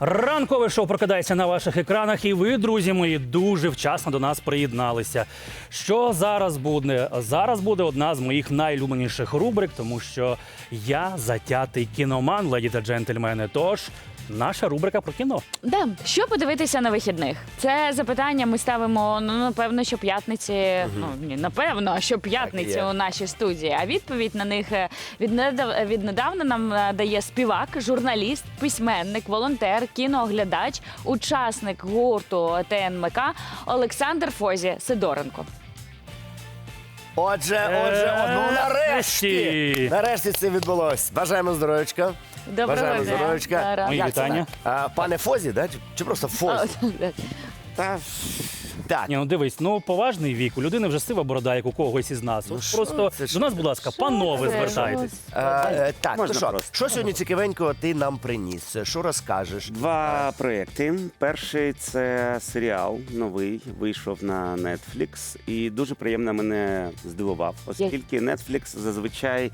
Ранкове шоу прокидається на ваших екранах, і ви, друзі мої, дуже вчасно до нас приєдналися. Що зараз буде? Зараз буде одна з моїх найлюбленіших рубрик, тому що я затятий кіноман, леді та джентльмени. Тож наша рубрика про кіно. Да, що подивитися на вихідних? Це запитання ми ставимо ну напевно, що п'ятниці. Ну ні, напевно, що п'ятниці у нашій студії. А відповідь на них е, віднедав- віднедавна нам е, дає співак, журналіст, письменник, волонтер, кінооглядач, учасник гурту ТНМК Олександр Фозі Сидоренко. Отже, отже, ну нарешті! Нарешті! Нарешті це відбулось. Бажаємо здоров'ячка. Доброго Бажаємо дня. здоров'ячка. Мої Як це вітання. так? А, пане Фозі, да? чи, чи просто Фозі? Та, так. Ні, ну дивись, ну поважний вік. У людини вже сива борода, як у когось із нас. От що просто це до нас, будь ласка, панове, це? звертайтесь. А, е, так, Можна ну що, просто. що сьогодні цікавенького ти нам приніс? Що розкажеш? Два проекти. Перший це серіал новий, вийшов на Netflix і дуже приємно мене здивував, оскільки Netflix зазвичай.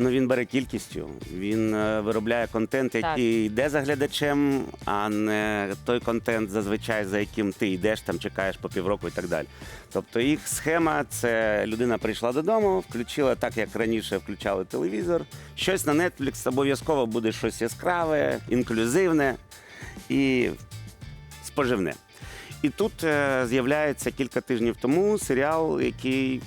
Ну, він бере кількістю, він е, виробляє контент, який йде за глядачем, а не той контент, зазвичай за яким ти йдеш, там чекаєш по півроку і так далі. Тобто їх схема це людина прийшла додому, включила так, як раніше включали телевізор. Щось на Netflix обов'язково буде щось яскраве, інклюзивне і споживне. І тут е, з'являється кілька тижнів тому серіал, який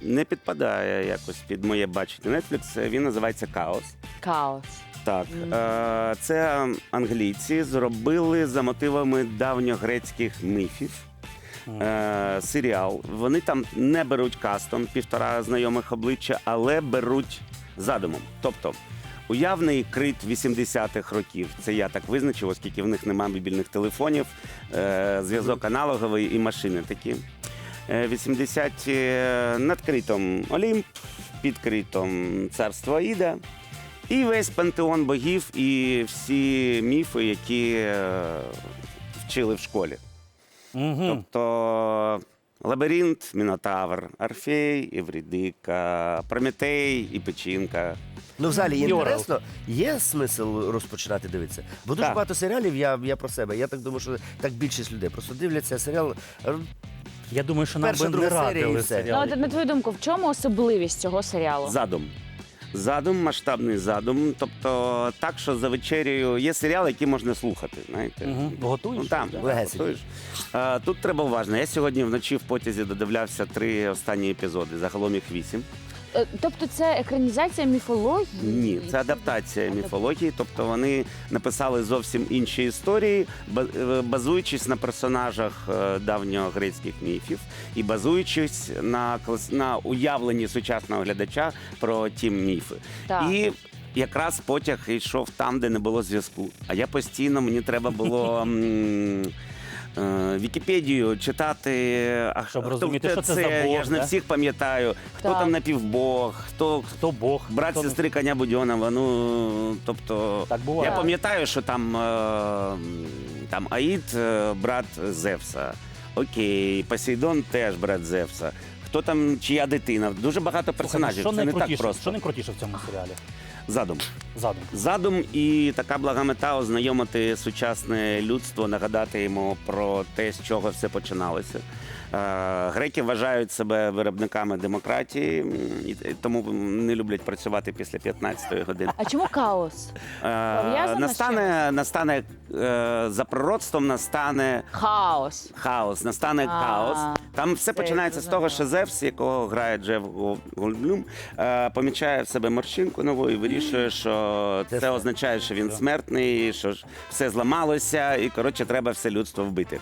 не підпадає якось під моє бачення Netflix. Він називається Хаос. Хаос. Так, е, це англійці зробили за мотивами давньогрецьких міфів. Е, серіал. Вони там не беруть кастом півтора знайомих обличчя, але беруть задумом. Тобто уявний крит 80-х років. Це я так визначив, оскільки в них немає мобільних телефонів, е, зв'язок аналоговий і машини такі. Е, 80-ті над критом Олімп, під критом царство Аїда. І весь пантеон богів і всі міфи, які е, вчили в школі. Угу. Тобто лабіринт, Мінотавр, Орфей, Еврідика, Прометей і Печінка. Ну, взагалі, Юрал. інтересно, є смисл розпочинати дивитися? Бо дуже Так. багато серіалів, я, я про себе. Я так думаю, що так більшість людей просто дивляться серіал. е, Я думаю, що нам Перша, би не друга серія і радили все. Ну, серіал. от, на твою думку, в чому особливість цього серіалу? Задум. Задум, масштабний задум. Тобто, так, що за вечерею є серіали, які можна слухати. Знаєте? Мгм. Готуєш? Ну, там, Да. Легесенько. готуєш. А, тут треба уважно. Я сьогодні вночі в потязі додивлявся три останні епізоди, загалом їх вісім. Е, Тобто це екранізація міфології? Ні, це адаптація міфології, тобто вони написали зовсім інші історії, е, базуючись на персонажах е, давньогрецьких міфів і базуючись на на уявленні сучасного глядача про ті міфи. Так. І якраз потяг йшов там, де не було зв'язку. А я постійно мені треба було. Е, Вікіпедію читати, а Щоб хто розуміти, це, що це за Бог, я ж не да? всіх пам'ятаю. Хто Так. там напівбог, хто Хто Бог? Брат хто... сестри коня Будьонова. Ну тобто Так буває. я пам'ятаю, що там, е, там Аїд, е, брат Зевса. Окей, Посейдон теж брат Зевса. Хто там, чия дитина? Дуже багато Слухай, ну, персонажів. Що Це не так найкрутіше? просто. Що найкрутіше в цьому серіалі? Задум. Задум. Задум і така блага мета ознайомити сучасне людство, нагадати йому про те, з чого все починалося. Е, Греки вважають себе виробниками демократії, і тому не люблять працювати після 15-ї години. А чому хаос? Е, настане, настане е, за пророцтвом настане Хаос. хаос, настане хаос. Там все це починається з того, що Зевс, якого грає Джеф Гол- е, помічає в себе морщинку нову і вирішує, що Це це означає, що він смертний, що ж все зламалося, і коротше треба все людство вбити.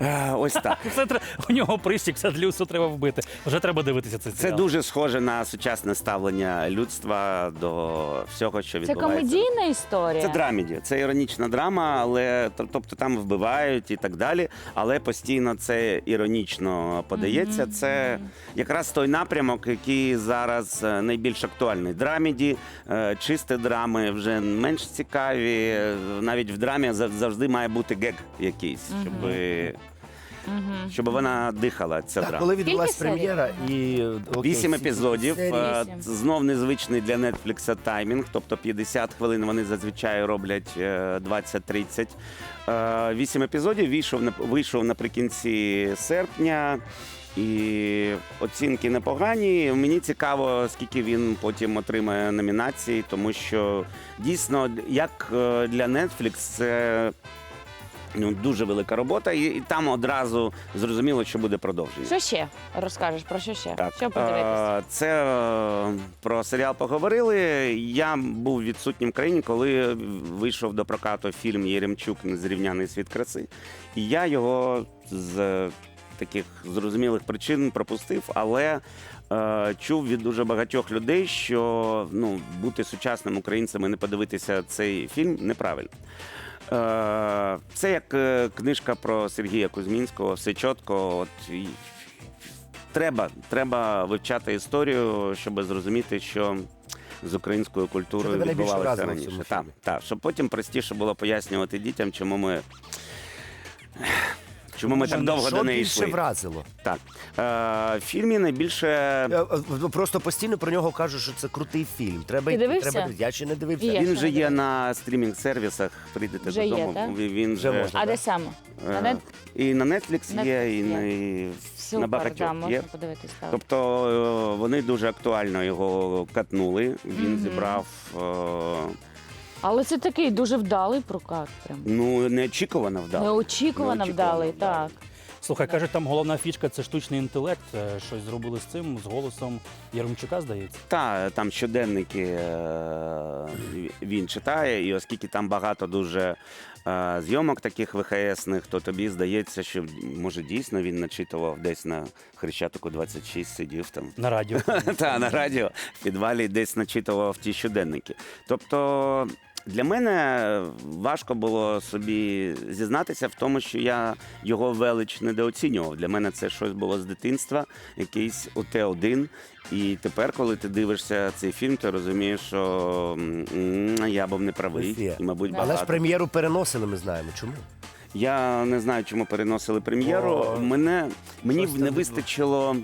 Е, Ось так. Все тре- у нього пристік, все люсу треба вбити. Вже треба дивитися цей Це серіал. дуже схоже на сучасне ставлення людства до всього, що Це відбувається. комедійна історія. Це драмеді, це іронічна драма, але тоб- тобто там вбивають і так далі. Але постійно це іронічно подається. Це якраз той напрямок, який зараз е, найбільш актуальний. Драмеді, е, чисті драми вже менш цікаві. Е, Навіть в драмі зав- завжди має бути гек якийсь, щоб щоб вона дихала. Ця Так, драма. коли відбулася серій? прем'єра і окей, Вісім всі епізодів. серії. Е, Вісім. Знов незвичний для Netflix таймінг, тобто 50 хвилин вони зазвичай роблять е, 20-30. Е, Вісім епізодів вийшов, на- вийшов наприкінці серпня. І оцінки непогані. Мені цікаво, скільки він потім отримає номінацій, тому що дійсно, як е, для Netflix, це ну, дуже велика робота, і, і там одразу зрозуміло, що буде продовження. Що ще розкажеш? Про що ще? Так, Що подивитися? е, це е, про серіал поговорили. Я був відсутнім в країні, коли вийшов до прокату фільм Єремчук Незрівняний світ краси. І я його з таких зрозумілих причин пропустив, але е, чув від дуже багатьох людей, що ну, бути сучасним українцем і не подивитися цей фільм неправильно. Е, Це як е, книжка про Сергія Кузьмінського, все чітко. От, і треба, треба вивчати історію, щоб зрозуміти, що з українською культурою відбувалося раніше. Так, фільмі? щоб потім простіше було пояснювати дітям, чому ми. Чому ми так довго до неї більше йшли? вразило? Так. Е, в фільмі найбільше Е, е, Просто постійно про нього кажуть, що це крутий фільм. Треба Ти йти, дивився? треба. Я ще не дивився. Я він вже є на стрімінг-сервісах. Прийдете Вже є, додому. так? Він Вже вже, можна. А де саме? е, І на Netflix Netflix є, і є. на, і на Супер, багатьох да, можна є. подивитись. Так. Тобто е, вони дуже актуально його катнули. Він зібрав е, Але це такий дуже вдалий прокат. Прям. ну неочікувано вдало. Неочікувано Неочікувано вдалий, вдалий. так. Слухай, кажуть, там головна фішка це штучний інтелект. Е, Щось зробили з цим, з голосом Яремчука, здається. Та там щоденники е, він читає, і оскільки там багато дуже е, зйомок таких ВХСних, то тобі здається, що може дійсно він начитував десь на Хрещатику 26 сидів там. На радіо. Та на радіо в підвалі десь начитував ті щоденники. Тобто для мене важко було собі зізнатися в тому, що я його велич недооцінював. Для мене це щось було з дитинства, якийсь ОТ-1. І тепер, коли ти дивишся цей фільм, ти розумієш, що м, я був неправий. Софія, І, мабуть, Але ж багато. прем'єру переносили, ми знаємо. Чому? Я не знаю, чому переносили прем'єру. О, Мене мені щось не там вистачило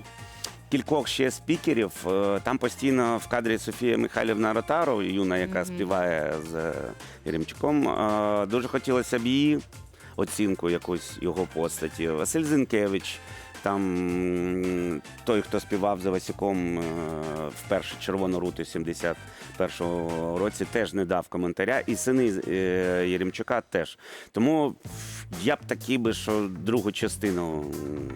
кількох ще спікерів. Е, Там постійно в кадрі Софія Михайлівна Ротару, юна, яка співає з е, Єремчуком. Е, Дуже хотілося б її оцінку якусь його постаті. Василь Зінкевич. Там м, той, хто співав за Васюком е, вперше червону руту 71-го році, теж не дав коментаря. І сини е, Єремчука теж. Тому я б такий би, що другу частину. м,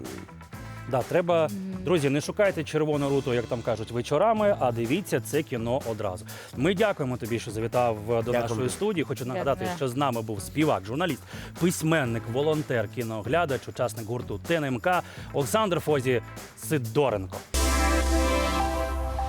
Да, треба, друзі, не шукайте червону руту, як там кажуть, вечорами, а дивіться це кіно одразу. Ми дякуємо тобі, що завітав е, до Дякую. нашої студії. Хочу нагадати, Дякую. що з нами був співак, журналіст, письменник, волонтер, кіноглядач, учасник гурту ТНМК Олександр Фозі Сидоренко.